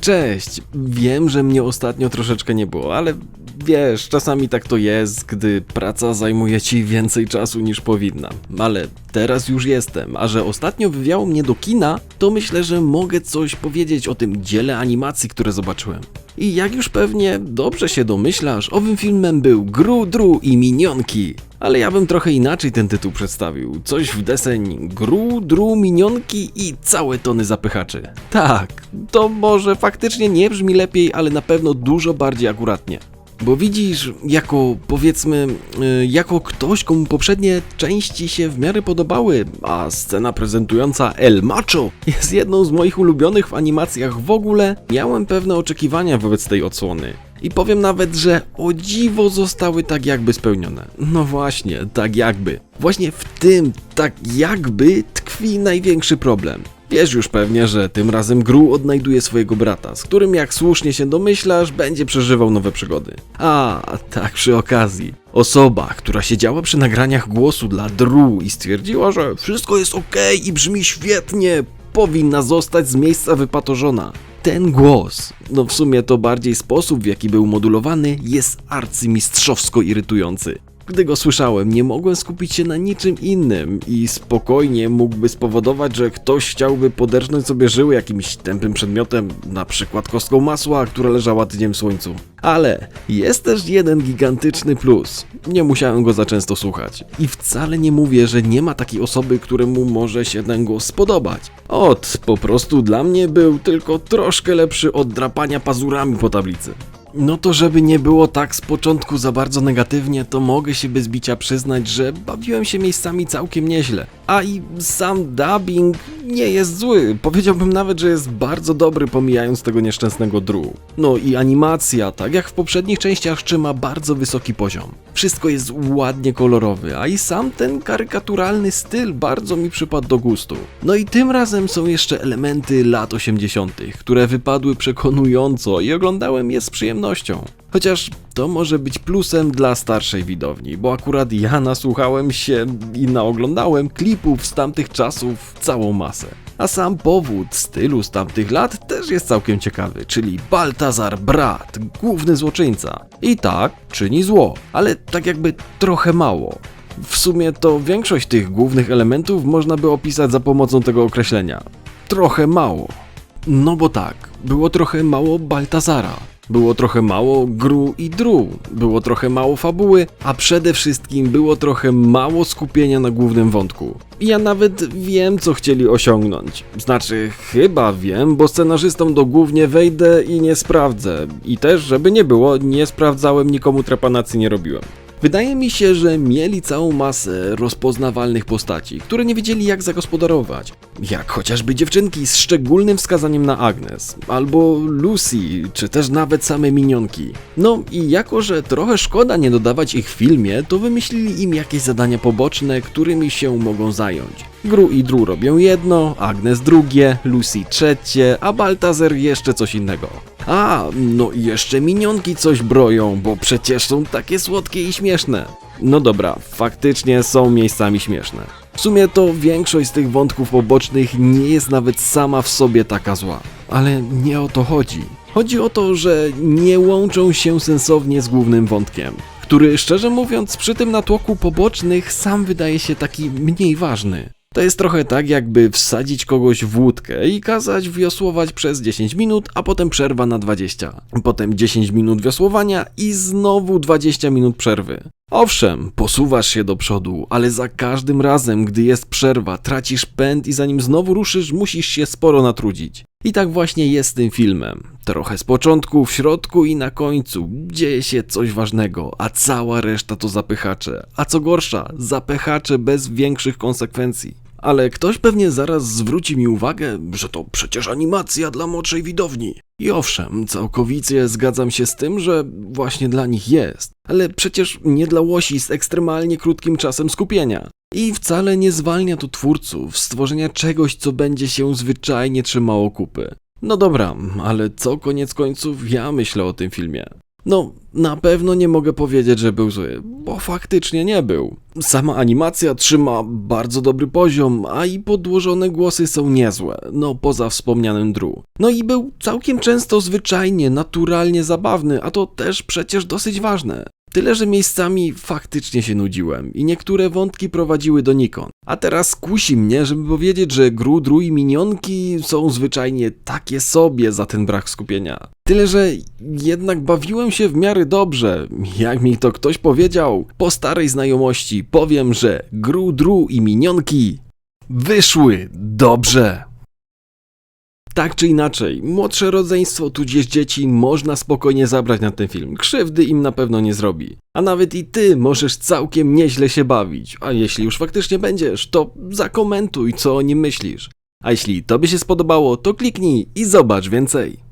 Cześć! Wiem, że mnie ostatnio troszeczkę nie było, ale wiesz, czasami tak to jest, gdy praca zajmuje ci więcej czasu niż powinna. Ale teraz już jestem, a że ostatnio wywiało mnie do kina, to myślę, że mogę coś powiedzieć o tym dziele animacji, które zobaczyłem. I jak już pewnie dobrze się domyślasz, owym filmem był Gru, Dru i Minionki. Ale ja bym trochę inaczej ten tytuł przedstawił. Coś w deseń Gru, Dru, Minionki i całe tony zapychaczy. Tak, to może faktycznie nie brzmi lepiej, ale na pewno dużo bardziej akuratnie. Bo widzisz, jako powiedzmy, y, jako ktoś, komu poprzednie części się w miarę podobały, a scena prezentująca El Macho jest jedną z moich ulubionych w animacjach w ogóle, miałem pewne oczekiwania wobec tej odsłony. I powiem nawet, że o dziwo zostały tak jakby spełnione. No właśnie, tak jakby. Właśnie w tym tak jakby tkwi największy problem. Wiesz już pewnie, że tym razem Gru odnajduje swojego brata, z którym jak słusznie się domyślasz, będzie przeżywał nowe przygody. A, tak przy okazji. Osoba, która siedziała przy nagraniach głosu dla Dru i stwierdziła, że wszystko jest okej i brzmi świetnie, powinna zostać z miejsca wypatorzona. Ten głos, no w sumie to bardziej sposób w jaki był modulowany, jest arcymistrzowsko irytujący. Gdy go słyszałem, nie mogłem skupić się na niczym innym i spokojnie mógłby spowodować, że ktoś chciałby poderżnąć sobie żyły jakimś tępym przedmiotem, na przykład kostką masła, która leżała tydzień w słońcu. Ale jest też jeden gigantyczny plus. Nie musiałem go za często słuchać. I wcale nie mówię, że nie ma takiej osoby, któremu może się ten głos spodobać. Ot, po prostu dla mnie był tylko troszkę lepszy od drapania pazurami po tablicy. No to żeby nie było tak z początku za bardzo negatywnie, to mogę się bez bicia przyznać, że bawiłem się miejscami całkiem nieźle. A i sam dubbing nie jest zły. Powiedziałbym nawet, że jest bardzo dobry, pomijając tego nieszczęsnego dru. No i animacja, tak jak w poprzednich częściach, trzyma bardzo wysoki poziom. Wszystko jest ładnie kolorowy, a i sam ten karykaturalny styl bardzo mi przypadł do gustu. No i tym razem są jeszcze elementy lat 80., które wypadły przekonująco i oglądałem je z przyjemnością. Chociaż to może być plusem dla starszej widowni, bo akurat ja nasłuchałem się i naoglądałem klipów z tamtych czasów całą masę. A sam powód stylu z tamtych lat też jest całkiem ciekawy, czyli Baltazar Brat, główny złoczyńca. I tak, czyni zło, ale tak jakby trochę mało. W sumie to większość tych głównych elementów można by opisać za pomocą tego określenia. Trochę mało. No bo tak, było trochę mało Baltazara. Było trochę mało gru i dru, było trochę mało fabuły, a przede wszystkim było trochę mało skupienia na głównym wątku. Ja nawet wiem, co chcieli osiągnąć. Znaczy, chyba wiem, bo scenarzystom do głównie wejdę i nie sprawdzę. I też, żeby nie było, nie sprawdzałem, nikomu trepanacji nie robiłem. Wydaje mi się, że mieli całą masę rozpoznawalnych postaci, które nie wiedzieli jak zagospodarować. Jak chociażby dziewczynki z szczególnym wskazaniem na Agnes, albo Lucy, czy też nawet same minionki. No i jako, że trochę szkoda nie dodawać ich w filmie, to wymyślili im jakieś zadania poboczne, którymi się mogą zająć. Gru i Dru robią jedno, Agnes drugie, Lucy trzecie, a Baltazer jeszcze coś innego. A, no i jeszcze minionki coś broją, bo przecież są takie słodkie i śmieszne. No dobra, faktycznie są miejscami śmieszne. W sumie to większość z tych wątków pobocznych nie jest nawet sama w sobie taka zła. Ale nie o to chodzi. Chodzi o to, że nie łączą się sensownie z głównym wątkiem, który szczerze mówiąc przy tym natłoku pobocznych sam wydaje się taki mniej ważny. To jest trochę tak, jakby wsadzić kogoś w łódkę i kazać wiosłować przez 10 minut, a potem przerwa na 20. Potem 10 minut wiosłowania i znowu 20 minut przerwy. Owszem, posuwasz się do przodu, ale za każdym razem, gdy jest przerwa, tracisz pęd i zanim znowu ruszysz, musisz się sporo natrudzić. I tak właśnie jest tym filmem. Trochę z początku, w środku i na końcu dzieje się coś ważnego, a cała reszta to zapychacze. A co gorsza, zapychacze bez większych konsekwencji. Ale ktoś pewnie zaraz zwróci mi uwagę, że to przecież animacja dla młodszej widowni. I owszem, całkowicie zgadzam się z tym, że właśnie dla nich jest. Ale przecież nie dla łosi z ekstremalnie krótkim czasem skupienia. I wcale nie zwalnia to twórców stworzenia czegoś, co będzie się zwyczajnie trzymało kupy. No dobra, ale co koniec końców ja myślę o tym filmie? No, na pewno nie mogę powiedzieć, że był zły, bo faktycznie nie był. Sama animacja trzyma bardzo dobry poziom, a i podłożone głosy są niezłe, no poza wspomnianym Drew. No i był całkiem często zwyczajnie, naturalnie zabawny, a to też przecież dosyć ważne. Tyle, że miejscami faktycznie się nudziłem i niektóre wątki prowadziły donikąd. A teraz kusi mnie, żeby powiedzieć, że Gru, Dru i minionki są zwyczajnie takie sobie za ten brak skupienia. Tyle, że jednak bawiłem się w miarę dobrze. Jak mi to ktoś powiedział, po starej znajomości powiem, że Gru, Dru i minionki wyszły dobrze. Tak czy inaczej, młodsze rodzeństwo tudzież dzieci można spokojnie zabrać na ten film. Krzywdy im na pewno nie zrobi. A nawet i ty możesz całkiem nieźle się bawić. A jeśli już faktycznie będziesz, to zakomentuj, co o nim myślisz. A jeśli tobie się spodobało, to kliknij i zobacz więcej.